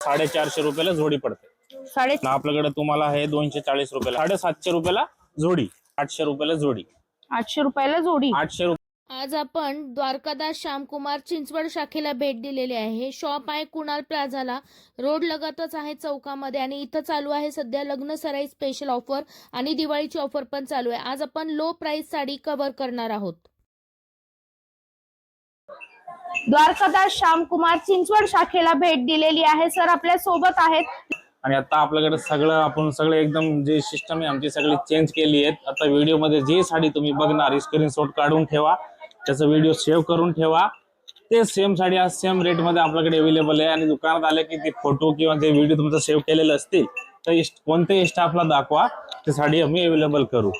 साडेचारशे रुपयाला जोडी पडते. साडे आपल्याकडे तुम्हाला हे दोनशे चाळीस रुपयाला. साडेसातशे रुपयाला जोडी आठशे रुपयाला जोडी. आठशे रुपयाला जोडी. आठशे रुपये आज आपण द्वारकादास श्यामकुमार चिंचवड शाखेला भेट दिलेली आहे. शॉप आहे कुणाल प्लाझाला. रोड लगतच आहे चौकामध्ये आणि इथं चालू आहे सध्या लग्न सराई स्पेशल ऑफर आणि दिवाळीची ऑफर पण चालू आहे. आज आपण लो प्राइस साडी कव्हर करणार आहोत. द्वारकादास श्यामकुमार चिंचवड शाखेला भेट दिलेली आहे. सर आपल्यासोबत आहेत. आणि आता आपल्याकडे सगळं आपण सगळं एकदम जे सिस्टम आहे आमची सगळी चेंज केली आहेत. आता व्हिडिओमध्ये जी साडी तुम्ही बघणार स्क्रीनशॉट काढून ठेवा. त्याचा व्हिडिओ सेव्ह करून ठेवा. ते सेम साडी आज सेम रेटमध्ये आपल्याकडे अवेलेबल आहे. आणि दुकानात आले की ते फोटो किंवा ते व्हिडिओ तुमचा सेव्ह केलेले असतील तर कोणत्याही स्टाफला दाखवा. ते साडी आम्ही अवेलेबल करू.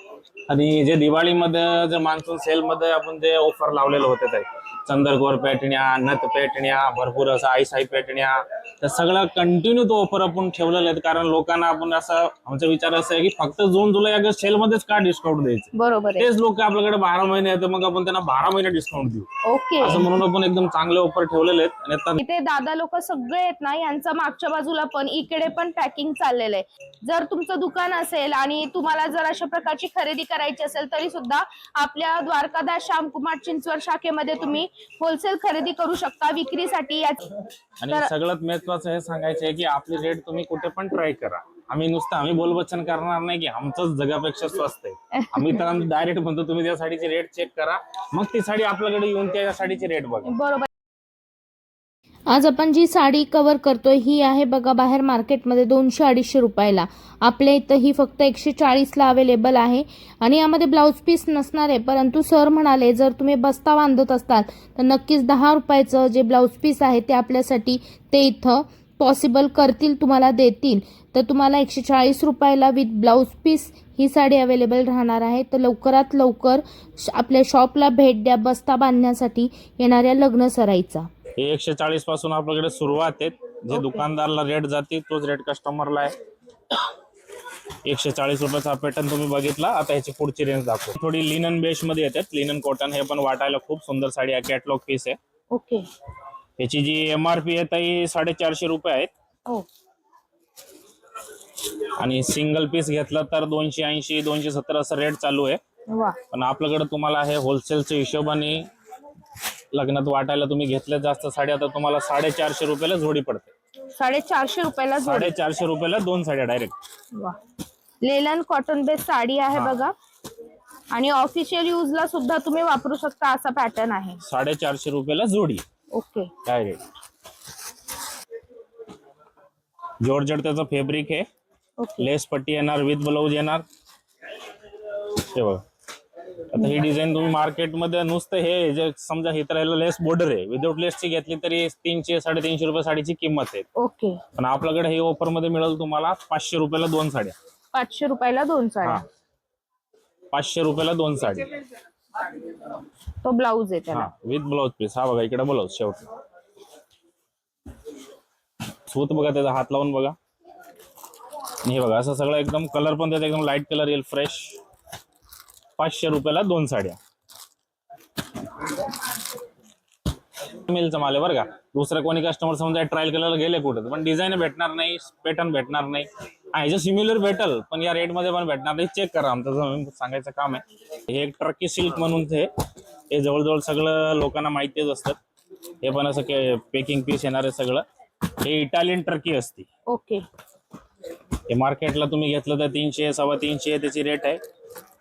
आणि जे दिवाळीमध्ये जे मान्सून सेल मध्ये आपण जे ऑफर लावलेले होते ते. चंदरगोर पेटण्या नथ पेटण्या भरपूर असं आईसाई पेटण्या. तर सगळं कंटिन्यू तो ऑफर आपण ठेवलेले आहेत. कारण लोकांना आपण असं आमचा विचार असा आहे की फक्त जून जुलै ऑगस्ट सेल मध्येच का डिस्काउंट द्यायचं? बरोबर आहे. तेच लोक आपल्याकडे बारा महिने आहेत तर मग आपण त्यांना बारा महिने डिस्काउंट देऊ. ओके. असं म्हणून आपण एकदम चांगले ऑफर ठेवलेले आहेत. आणि आता इथे दादा लोक सगळे आहेत ना यांचं मागच्या बाजूला पण इकडे पण पॅकिंग चाललेलं आहे. जर तुमचं दुकान असेल आणि तुम्हाला जर अशा प्रकारची खरेदी करायची असेल तरी सुद्धा आपल्या द्वारकादास श्यामकुमार चिंचवड शाखेमध्ये तुम्ही होलसेल खरेदी करू शकता विक्रीसाठी. आणि सगळ्यात महत्वाचं हे सांगायचं आहे की आपली रेट तुम्ही कुठे पण ट्राय करा. आम्ही नुसतं आम्ही बोलवचन करणार नाही की आमचंच जगापेक्षा स्वस्त आहे. आम्ही तर डायरेक्ट म्हणतो तुम्ही त्या साडीची रेट चेक करा. मग ती साडी आपल्याकडे येऊन त्या साडीची रेट बघा. बरोबर. आज आपण जी साडी कवर करतोय ही आहे बघा बाहेर मार्केटमध्ये दोनशे अडीचशे रुपयाला. आपल्या इथं ही फक्त एकशे चाळीसला अवेलेबल आहे. आणि यामध्ये ब्लाऊज पीस नसणार आहे परंतु सर म्हणाले जर तुम्ही बस्ता बांधत असताल तर नक्कीच दहा रुपयाचं जे ब्लाऊज पीस आहे ते आपल्यासाठी ते इथं पॉसिबल करतील तुम्हाला देतील. तर तुम्हाला एकशे चाळीस रुपयाला विथ ब्लाऊज पीस ही साडी अवेलेबल राहणार आहे. तर लवकरात लवकर श- आपल्या शॉपला भेट द्या बस्ता बांधण्यासाठी येणाऱ्या लग्न सराईचा हे एकशे चाळीसपासून आपल्याकडे सुरुवात आहे जे दुकानदारला रेट जाते तोच रेट कस्टमरला आहे. एकशे चाळीस रुपयाचा पॅटर्न तुम्ही बघितला. आता ह्याची पुढची रेंज दाखव. थोडी लिनन बेस मध्ये येतात. लिनन कॉटन हे पण वाटायला खूप सुंदर साडी आहे. कॅटलॉग पीस आहे. ओके. याची जी एम आर पी आहे ती साडेचारशे रुपये आहेत. हो. आणि सिंगल पीस घेतलं तर दोनशे ऐंशी दोनशे सत्तर असं रेट चालू आहे. वा. पण आपल्याकडे तुम्हाला हे होलसेलच्या हिशोबाने लग्नात वाटायला तुम्ही घेतल्या जास्त साड्या तर तुम्हाला साडेचारशे रुपयाला जोडी पडते. साडेचारशे रुपयाला जोडी. साडेचारशे रुपयाला दोन साड्या डायरेक्ट वा. लेलन कॉटन बेस साडी आहे बघा. आणि ऑफिशियल यूज ला सुद्धा तुम्ही वापरू शकता असा पॅटर्न आहे. साडेचारशे रुपयाला जोडी. ओके. डायरेक्ट जॉर्जट त्याचं फॅब्रिक आहे. ओके. लेस पट्टी येणार विथ ब्लाऊज येणार. हे बघा. आता ही डिझाईन तुम्ही मार्केटमध्ये नुसतं हे जे समजा हे तर लेस बॉर्डर आहे. विदाऊट लेसची घेतली तरी तीनशे साडेतीनशे रुपये साडीची किंमत आहे. ओके. पण आपल्याकडे हे ऑफरमध्ये मिळेल तुम्हाला पाचशे रुपयाला दोन साड्या. पाचशे रुपयाला दोन साड्या. पाचशे रुपयाला दोन साडी तो ब्लाऊज आहे त्याला. हा. विथ ब्लाऊज पीस हा बघा इकडे ब्लाऊज शेवट. सूत बघा त्याचा हात लावून बघा. हे बघा असं सगळं एकदम कलर पण त्याचा एकदम लाइट कलर येईल फ्रेश पाचशे रुपयाला दोन साड्या. मिलचा माल आहे बरं का. दुसरं कोणी कस्टमर समजा ट्रायल करायला गेले कुठे पण डिझाईन भेटणार नाही पॅटर्न भेटणार नाही. ह्याच्या सिमिलर भेटल पण या रेटमध्ये पण भेटणार नाही. चेक करा आमचं सांगायचं काम आहे. हे एक ट्रकी सिल्क म्हणून ते हे जवळजवळ सगळं लोकांना माहितीच असतात हे पण असं पेकिंग पीस येणार आहे सगळं. हे इटालियन ट्रकी असते. ओके हे मार्केटला तुम्ही घेतलं तर तीनशे सव्वा तीनशे त्याची रेट आहे.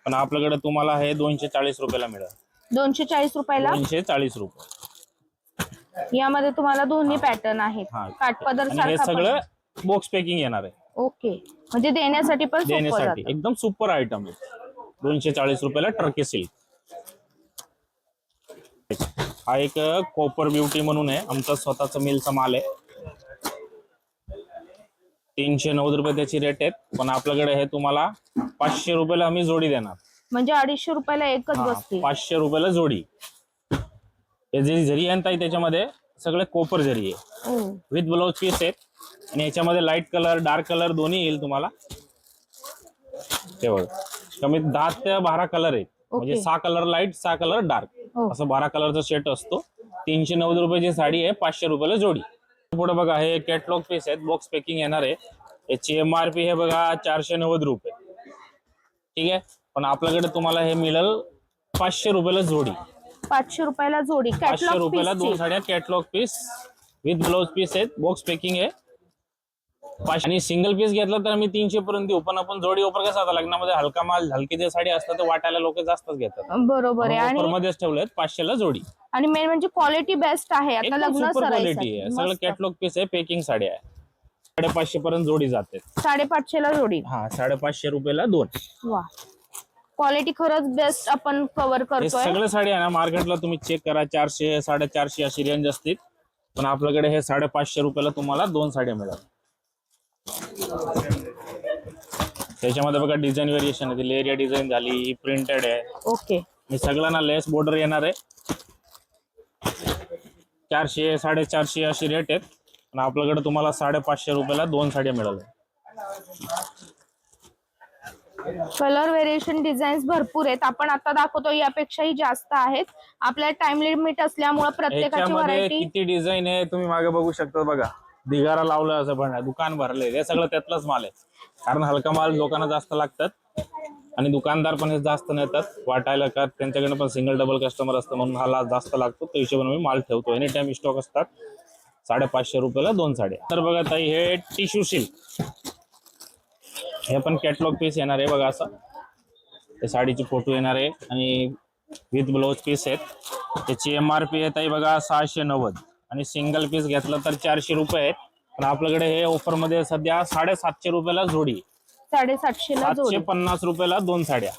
पण आपल्याकडे तुम्हाला हे दोनशे चाळीस रुपयाला मिळेल. दोनशे चाळीस रुपयाला? दोनशे चाळीस रुपये. यामध्ये तुम्हाला दोन्ही पॅटर्न आहेत. हा. काठपदर आणि हे सारखा सगळं बॉक्स पॅकिंग येणार आहे. ओके. म्हणजे देण्यासाठी पण सोपं देण्यासाठी. जातं. एकदम सुपर आयटम आहे. दोनशे चाळीस रुपयाला टर्की सिल्क हा एक कॉपर ब्युटी म्हणून आहे. आमचा स्वतःचा मिलचा माल आहे. तीनशे नव्वद रुपये त्याची रेट आहेत. पण आपल्याकडे हे तुम्हाला पाचशे रुपयाला आम्ही जोडी देणार. म्हणजे अडीचशे रुपयाला एकच हा, बसते. पाचशे रुपयाला जोडी. हे जे जरी आहे त्याच्यामध्ये सगळे कोपर जरी आहे. ओ, विथ ब्लाउज पीस आहेत. आणि याच्यामध्ये लाइट कलर डार्क कलर दोन्ही येईल तुम्हाला. ते बघा. कमीत दहा ते बारा कलर आहेत. म्हणजे. सहा कलर लाइट सहा कलर डार्क हो. असं बारा कलरचा सेट असतो. तीनशे नव्वद रुपयाची साडी आहे पाचशे रुपयाला जोडी. पुढे बघा हे कॅटलॉग पीस आहेत. बॉक्स पॅकिंग येणार आहे. याची एम आर पी हे बघा चारशे नव्वद रुपये. ठीक आहे? पण आपल्याकडे तुम्हाला हे मिळेल पाचशे रुपयाला जोडी. पाचशे रुपयाला जोडी. पाचशे कॅटलॉग रुपयाला दोन साड्या catalogue piece with blouse piece आहेत. बॉक्स पॅकिंग आहे. पाचशे आणि सिंगल पीस घेतला तर मी तीनशे पर्यंत देऊ. पण आपण जोडी ऑफर कसा आता लग्नामध्ये हलका माल हलकी जे साडी असतात ते वाटायला लोक जास्तच घेतात. बरोबर आहे. ऑफर आणि मध्येच ठेवलेत पाचशेला जोडी. आणि मेन म्हणजे क्वालिटी बेस्ट आहे. आता एकदम लग्न सुपर क्वालिटी आहे. सगळं कॅटलॉग पीस आहे पॅकिंग साडी आहे. साडेपाचशे पर्यंत जोडी जाते. साडेपाचशे ला जोडी. हा साडेपाचशे रुपयाला दोन. वा. क्वालिटी खरंच बेस्ट आपण कव्हर हे करतोय. सगळे साडी आहे ना मार्केटला तुम्ही चेक करा चारशे साडेचारशे अशी रेंज असतील. पण आपल्याकडे हे साडेपाचशे रुपयाला तुम्हाला दोन साड्या मिळाल त्याच्यामध्ये बघा डिझाईन व्हेरिएशन आहे लेरिया डिझाईन झाली ही प्रिंटेड आहे. ओके हे सगळं ना लेस बॉर्डर येणार आहे. चारशे साडेचारशे अशी रेट आहेत. पण आपल्याकडे तुम्हाला साडेपाचशे रुपयाला दोन साड्या मिळाल्या. कलर व्हेरिएशन डिझाईन्स भरपूर आहेत. आपण आता दाखवतो यापेक्षाही जास्त आहेत. आपल्या टाइम लिमिट असल्यामुळे प्रत्येकाची याच्यामध्ये व्हरायटी किती डिझाईन आहे तुम्ही मागे बघू शकता बघा. दिगारा लावलं असं पण दुकान भरले हे सगळं त्यातलंच माल आहे. कारण हलका माल लोकांना जास्त लागतात. आणि दुकानदार पण हे जास्त नेतात. वाटायला का त्यांच्याकडे पण सिंगल डबल कस्टमर असतं म्हणून हा ला- जास्त लागतो. त्या हिशोबाने मी माल ठेवतो. एनी टाइम स्टॉक असतात. साडेपाचशे रुपयाला दोन साड्या. तर बघा ताई हे टिश्यू सिल्क हे पण कॅटलॉग पीस येणार आहे बघा असं. ते साडीचे फोटो येणार आहे आणि विथ ब्लाउज पीस आहेत. त्याची एम आर पी आहे ताई बघा सहाशे नव्वद. आणि सिंगल पीस घेतलं तर चारशे रुपये आहेत. पण आपल्याकडे हे ऑफरमध्ये सध्या साडेसातशे रुपयाला जोडी साडेसातशे सातशे पन्नास रुपयाला दोन साड्या.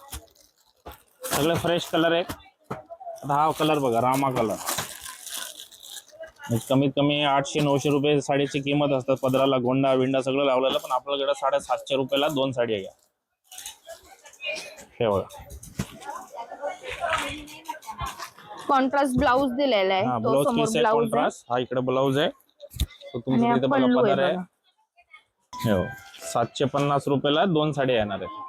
सगळे फ्रेश कलर आहेत. आता हा कलर बघा रामा कलर कमीत कमी आठशे नऊशे रुपये साडीची किंमत असतात. पदराला गोंडा विंडा सगळं लावलेलं पण आपल्याकडे साडेसातशे रुपयाला दोन साड्या घ्या हे बघा. कॉन्ट्रास्ट ब्लाऊज दिलेला हा आहे समोर पीस आहे ब्लाऊज आहे. कॉन्ट्रास्ट हा इकडे ब्लाऊज आहे. तो आणि तुमचा हा तिथे बघा आहे. पदर आहे. सातशे पन्नास रुपयाला दोन साड्या येणार आहेत.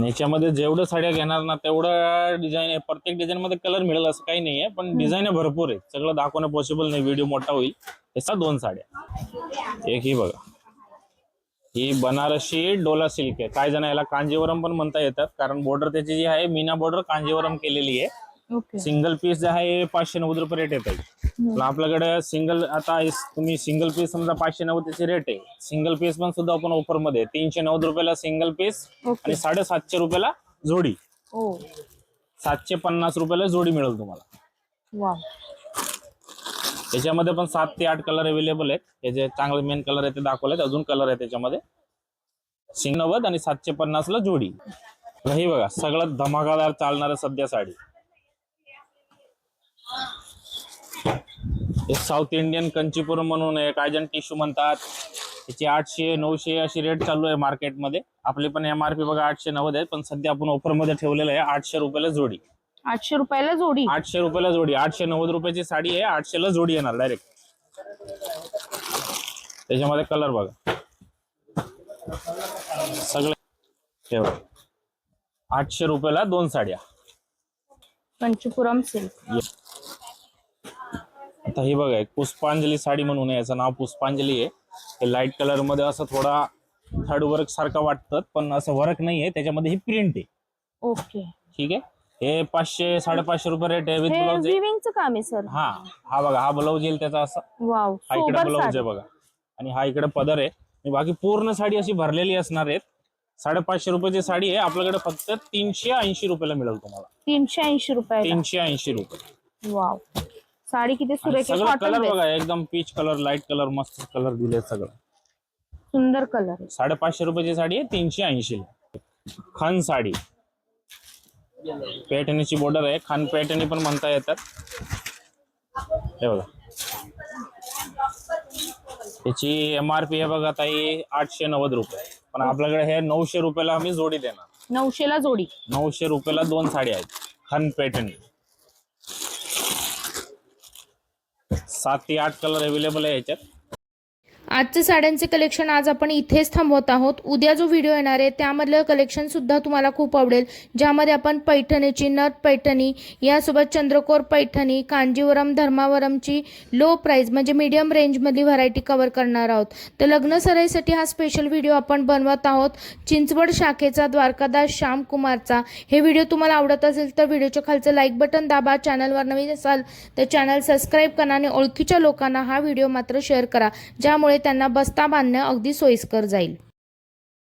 आणि याच्यामध्ये जेवढं साड्या घेणार ना तेवढं डिझाईन आहे. प्रत्येक डिझाईन मध्ये कलर मिळेल असं काही नाहीये पण डिझाईन भरपूर आहे. सगळं दाखवणं पॉसिबल नाही. व्हिडिओ मोठा होईल. याचा दोन साड्या. एक ही बघा. ही बनारसी डोला सिल्क आहे. काय जण याला कांजीवरम पण म्हणता येतात कारण बॉर्डर त्याची जी आहे मीना बॉर्डर कांजीवरम केलेली आहे. सिंगल पीस जे आहे पाचशे नव्वद रुपये रेट येत आहे पण आपल्याकडे सिंगल आता तुम्ही सिंगल पीस समजा पाचशे नव्वद त्याची रेट आहे. सिंगल पीस पण सुद्धा आपण ऑफरमध्ये. तीनशे नव्वद रुपयाला सिंगल पीस आणि साडेसातशे रुपयाला जोडी. ओ सातशे पन्नास रुपयाला जोडी मिळेल तुम्हाला. त्याच्यामध्ये पण सात ते आठ कलर अवेलेबल आहेत. हे जे चांगले मेन कलर आहे ते दाखवलेत अजून कलर आहे त्याच्यामध्ये. सिंग नव्वद आणि सातशे पन्नास ला जोडी. हे बघा सगळं धमाकादार चालणार सध्या साडी. हे साऊथ इंडियन कंचीपुरम म्हणून काय जण टिश्यू म्हणतात. त्याची आठशे नऊशे अशी रेट चालू आहे मार्केटमध्ये. आपली पण एम आर पी बघा आठशे नव्वद आहे पण सध्या आपण ऑफरमध्ये ठेवलेलं आहे आठशे रुपयाला जोडी. आठशे रुपयाला जोडी? आठशे रुपयाला जोडी. आठशे नव्वद रुपयाची साडी आहे आठशे ला जोडी येणार डायरेक्ट त्याच्यामध्ये कलर बघा. सगळे बघा. आठशे रुपयाला दोन साड्या. कंचीपुरम सिल्क. आता ही बघा एक पुष्पांजली साडी म्हणून याचं नाव पुष्पांजली आहे. हे लाइट कलरमध्ये असं थोडा थर्ड वर्क सारखं वाटतं पण असं वर्क नाही आहे त्याच्यामध्ये ही प्रिंट आहे. ओके. ठीक आहे? हे पाचशे साडेपाचशे रुपये रेट आहे विथ हे ब्लाउज आहे. विविंगचं काम आहे सर हा हा बघा हा ब्लाऊज येईल त्याचा असं. वाव हा इकडे सोबर ब्लाऊज साडी. आहे बघा. आणि हा इकडे पदर आहे. आणि बाकी पूर्ण साडी अशी भरलेली असणार आहेत. साडेपाचशे रुपयाची साडी आहे. आपल्याकडे फक्त तीनशे ऐंशी रुपयाला मिळेल तुम्हाला. तीनशे ऐंशी रुपयाला. तीनशे ऐंशी रुपये. वाव साडी किती सुरेख सगळं कलर बघा एकदम पीच कलर लाइट कलर मस्त कलर दिले सगळं. सुंदर कलर साडेपाचशे रुपयाची साडी आहे तीनशे ऐंशी खान साडी. पॅटर्नीची बॉर्डर आहे खान पॅटर्नी पण म्हणता येतात. हे बघा. त्याची एम आर पी आहे बघा ताई आठशे नव्वद रुपये. पण आपल्याकडे हे नऊशे रुपयाला आम्ही जोडी देणार. नऊशेला जोडी. नऊशे रुपयाला दोन साड्या आहेत खान पॅटर्नी सात ते आठ कलर अवेलेबल आहे याच्यात. आजचे साड्यांचे कलेक्शन आज आपण इथेच थांबवत आहोत. उद्या जो व्हिडिओ येणार आहे त्यामधलं कलेक्शन सुद्धा तुम्हाला खूप आवडेल. ज्यामध्ये आपण पैठणीची नथ पैठणी यासोबत चंद्रकोर पैठणी कांजीवरम धर्मावरमची लो प्राईज म्हणजे मीडियम रेंजमधली व्हरायटी कवर करणार आहोत. तर लग्न सराईसाठी हा स्पेशल व्हिडिओ आपण बनवत आहोत. चिंचवड शाखेचा द्वारकादास श्यामकुमारचा हे व्हिडिओ तुम्हाला आवडत असेल तर व्हिडिओच्या खालचं लाईक बटन दाबा. चॅनलवर नवीन असाल तर चॅनल सबस्क्राईब करा आणि ओळखीच्या लोकांना हा व्हिडिओ मात्र शेअर करा. ज्यामुळे त्या त्यांना बस्ता बांधणं अगदी सोयीस्कर जाईल.